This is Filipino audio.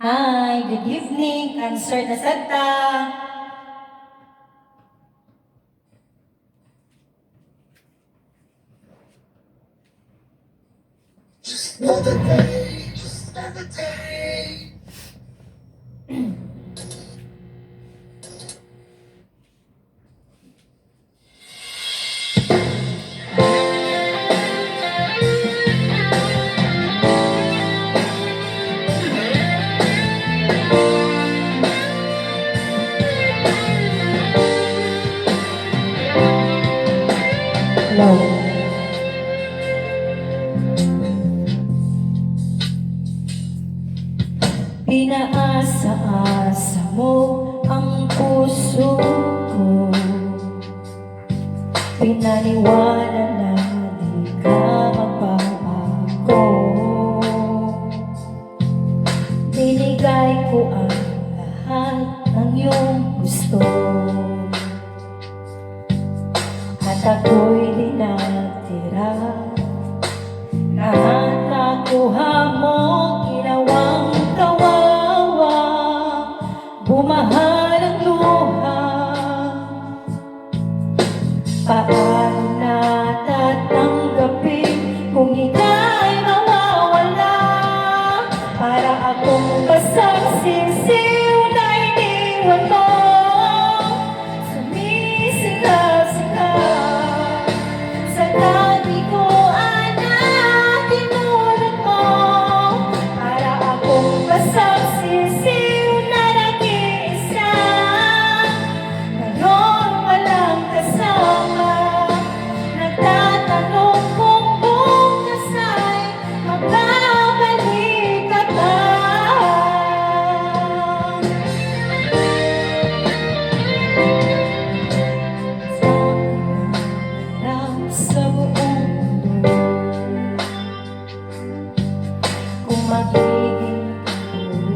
Hi, good evening, Cancer na Santa. Just another day, Hello. Pinaasa-asa mo ang puso ko. Pinaniwala na di ka magbabago Binigay ko ang lahat ng iyong gusto At ako'y di natira. Lahat mo, ginawang kawawa. Bumahal ang luha. Paano na tatanggapin kung ika'y mawawala? Para akong basang